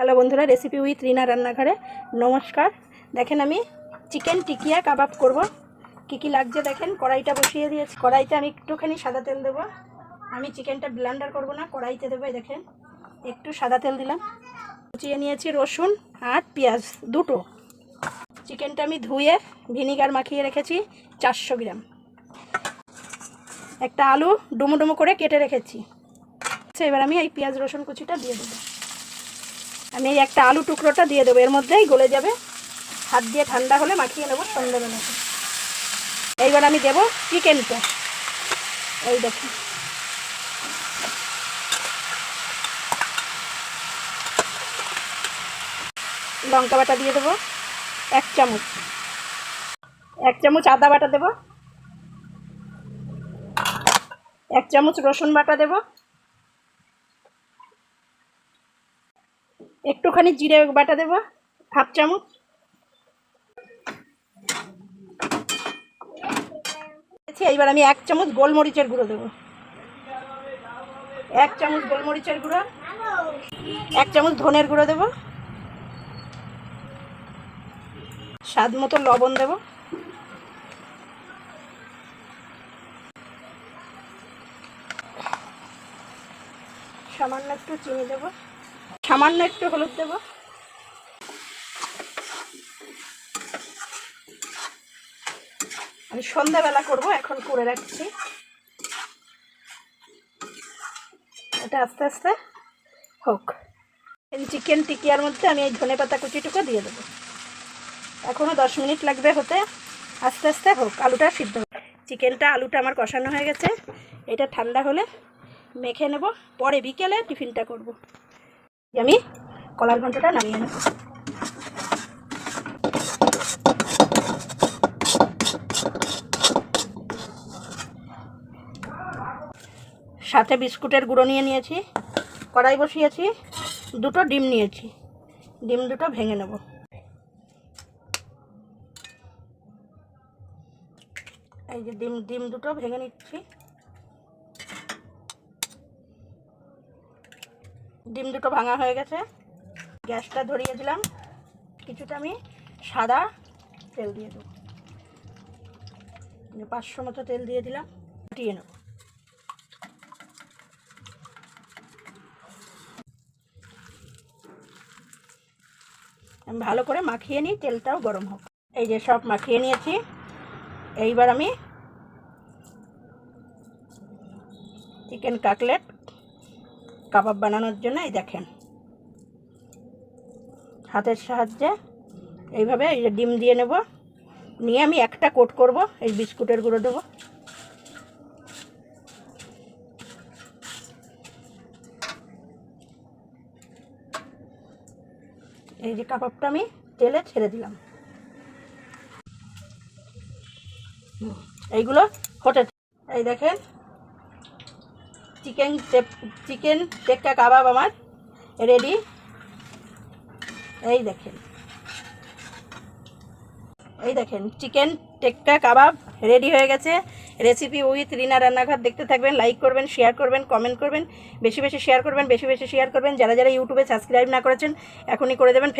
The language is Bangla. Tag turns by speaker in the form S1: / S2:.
S1: হ্যালো বন্ধুরা রেসিপি উইথ রিনা রান্নাঘরে। নমস্কার। দেখেন আমি চিকেন টিকিয়া কাবাব করব। কি কি লাগছে দেখেন? কড়াইটা বসিয়ে দিয়েছি। কড়াইতে আমি একটুখানি সাদা তেল দেবো। আমি চিকেনটা ব্লান্ডার করব না, কড়াইতে দেবো দেখেন। একটু সাদা তেল দিলাম। কুচিয়ে নিয়েছি রসুন আর পেঁয়াজ, দুটো। চিকেনটা আমি ধুয়ে ভিনিগার মাখিয়ে রেখেছি চারশো গ্রাম। একটা আলু ডুমো ডুমো করে কেটে রেখেছি। আচ্ছা এবার আমি এই পেঁয়াজ রসুন কুচিটা দিয়ে দেবো। আমি এই একটা আলু টুকরোটা দিয়ে দেবো, এর মধ্যেই গলে যাবে। হাত দিয়ে ঠান্ডা হলে মাখিয়ে নেব সন্ধ্যেবেলাতে এইবার আমি দেবো চিকেনটা এই দেখুন লঙ্কা বাটা দিয়ে দেবো এক চামচ। এক চামচ আদা বাটা দেবো। এক চামচ রসুন বাটা দেবো। একটুখানি জিরে বাটা দেবো, হাফ চামচ। এইবার আমি এক চামচ গোলমরিচের গুঁড়ো দেবো। এক চামচ গোলমরিচের গুঁড়ো, এক চামচ ধনের গুঁড়ো দেবো। স্বাদ মতো লবণ দেবো। সামান্য একটু চিনি দেবো। সামান্য একটু হলুদ দেবো। আমি সন্ধ্যাবেলা করব, এখন করে রাখছি। এটা আস্তে আস্তে হোক। এই চিকেন টিকিয়ার মধ্যে আমি এই ধনে পাতা কুচিটুকু দিয়ে দেবো। এখনও দশ মিনিট লাগবে হতে। আস্তে আস্তে হোক, আলুটা সিদ্ধ হোক। চিকেনটা, আলুটা আমার কষানো হয়ে গেছে। এটা ঠান্ডা হলে মেখে নেব। পরে বিকেলে টিফিনটা করব। আমি কলার ঘন্টটা নামিয়ে নেব। সাথে বিস্কুটের গুঁড়ো নিয়ে নিয়েছি, কড়াই বসিয়েছি, দুটো ডিম নিয়েছি। ডিম দুটো ভেঙে নেব। এই যে ডিম ডিম দুটো ভেঙে নিচ্ছি। ডিম দুটো ভাঙা হয়ে গেছে। গ্যাসটা ধরিয়ে দিলাম। কিছুটা আমি সাদা তেল দিয়ে দেবো। মানে পাঁচশো মতো তেল দিয়ে দিলাম। ফুটিয়ে নেব। আমি ভালো করে মাখিয়ে নিই, তেলটাও গরম হোক। এই যে সব মাখিয়ে নিয়েছি। এইবার আমি চিকেন কাকলেট কাবাব বানানোর জন্য, এই দেখেন। হাতের সাহায্যে এইভাবে এই যে ডিম দিয়ে নেব। নিয়ে আমি একটা কোট করব, এই বিস্কুটের গুঁড়ো দেবো। এই যে কাবাবটা আমি তেলে ছেড়ে দিলাম। এইগুলো হতে এই দেখেন চিকেন চিকেন টেক্কা কাবাব আমার রেডি এই দেখেন। এই দেখেন, চিকেন টেক্কা কাবাব রেডি হয়ে গেছে। রেসিপি উইথ রিনা রান্নাঘর দেখতে থাকবেন লাইক করবেন শেয়ার করবেন কমেন্ট করবেন, বেশি বেশি শেয়ার করবেন, বেশি বেশি শেয়ার করবেন। যারা যারা ইউটিউবে সাবস্ক্রাইব না করেছেন, এখনই করে দেবেন